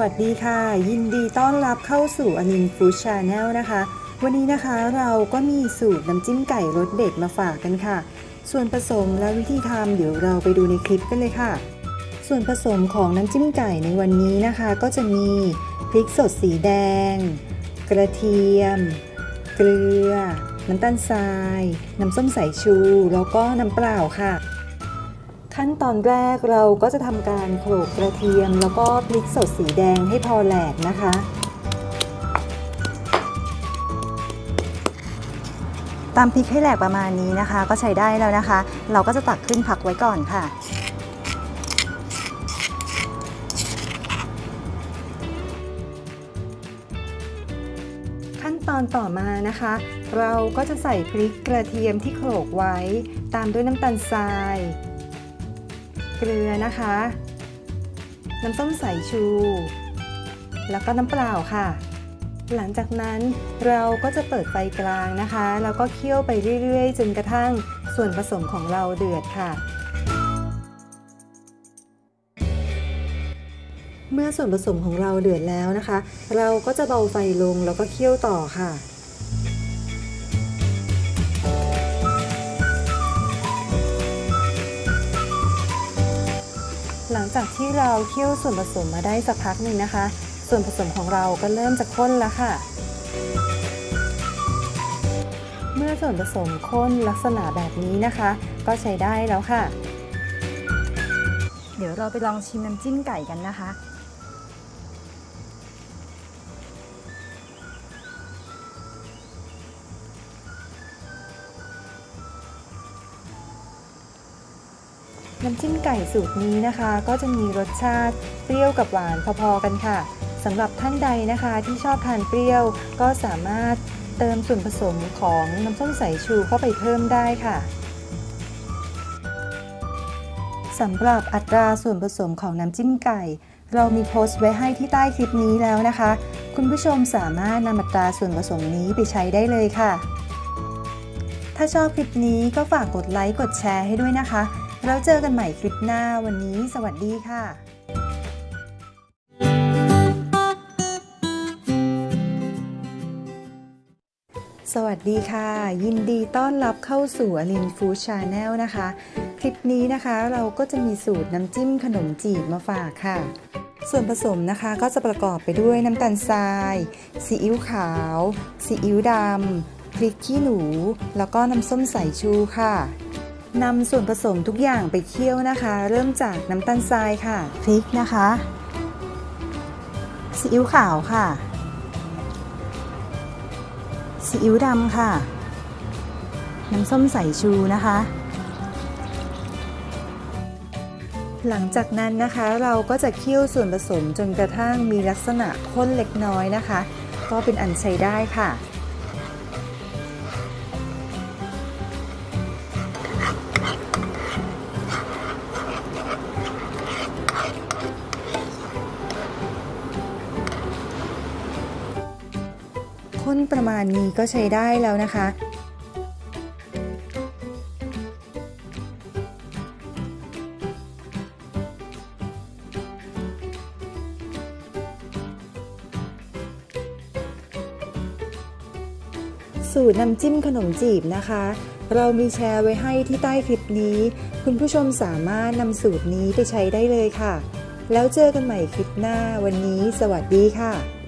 วัสดีค่ะ ยินดีต้อนรับเข้าสู่อนินฟูชาแนลนะคะ วันนี้นะคะเราก็มีสูตรน้ำจิ้มไก่รสเด็ดมาฝากกันค่ะ ส่วนผสมและวิธีทำเดี๋ยวเราไปดูในคลิปกันเลยค่ะ ส่วนผสมของน้ำจิ้มไก่ในวันนี้นะคะ ก็จะมีพริกสดสีแดง กระเทียม เกลือ น้ำตาลทราย น้ำส้มสายชู แล้วก็น้ำเปล่าค่ะ ขั้นตอนแรกเราก็จะทำการโขลกกระเทียม แล้วก็พริกสดสีแดงให้พอแหลกนะคะ ตามพริกให้แหลกประมาณนี้นะคะ ก็ใช้ได้แล้วนะคะ เราก็จะตักขึ้นพักไว้ก่อนค่ะขั้นตอนต่อมานะคะ เราก็จะใส่พริกกระเทียมที่โขลกไว้ ตามด้วยน้ำตาลทราย เกลือนะคะ น้ำส้มสายชู แล้วก็น้ำเปล่าค่ะ หลังจากนั้นเราก็จะเปิดไฟกลางนะคะ แล้วก็เคี่ยวไปเรื่อยๆ จนกระทั่งส่วนผสมของเราเดือดค่ะ เมื่อส่วนผสมของเราเดือดแล้วนะคะ เราก็จะเบาไฟลงแล้วก็เคี่ยวต่อค่ะ หลังจากที่เราเคี่ยวส่วนผสมมาได้สักพักหนึ่งนะคะ ส่วนผสมของเราก็เริ่มจะข้นแล้วค่ะ เมื่อส่วนผสมข้นลักษณะแบบนี้นะคะ ก็ใช้ได้แล้วค่ะ เดี๋ยวเราไปลองชิมน้ำจิ้มไก่กันนะคะ น้ำจิ้มไก่สูตรนี้นะคะ ก็จะมีรสชาติเปรี้ยวกับหวานพอๆกันค่ะสำหรับท่านใดนะคะที่ชอบทานเปรี้ยว ก็สามารถเติมส่วนผสมของน้ำส้มสายชูเข้าไปเพิ่มได้ค่ะสำหรับอัตราส่วนผสมของน้ำจิ้มไก่ เรามีโพสต์ไว้ให้ที่ใต้คลิปนี้แล้วนะคะ คุณผู้ชมสามารถนำอัตราส่วนผสมนี้ไปใช้ได้เลยค่ะ ถ้าชอบคลิปนี้ก็ฝากกดไลค์กดแชร์ให้ด้วยนะคะ แล้วเจอกันใหม่คลิปหน้าวันนี้ สวัสดีค่ะสวัสดีค่ะ ยินดีต้อนรับเข้าสู่อลินฟู้ดชาแนลนะคะ คลิปนี้นะคะเราก็จะมีสูตรน้ำจิ้มขนมจีบมาฝากค่ะ ส่วนผสมนะคะก็จะประกอบไปด้วยน้ำตาลทรายซีอิ๊วขาวซีอิ๊วดำพริกขี้หนู แล้วก็น้ำส้มสายชูค่ะ นำส่วนผสมทุกอย่างไปเคี่ยวนะคะ เริ่มจากน้ำตาลทรายค่ะ พริกนะคะซีอิ๊วขาวค่ะซีอิ๊วดำค่ะ น้ำส้มสายชูนะคะ หลังจากนั้นนะคะเราก็จะเคี่ยวส่วนผสมจนกระทั่งมีลักษณะข้นเล็กน้อยนะคะ ก็เป็นอันใช้ได้ค่ะ ข้นประมาณนี้ก็ใช้ได้แล้วนะคะ สูตรน้ำจิ้มขนมจีบนะคะ เรามีแชร์ไว้ให้ที่ใต้คลิปนี้ คุณผู้ชมสามารถนำสูตรนี้ไปใช้ได้เลยค่ะ แล้วเจอกันใหม่คลิปหน้าวันนี้ สวัสดีค่ะ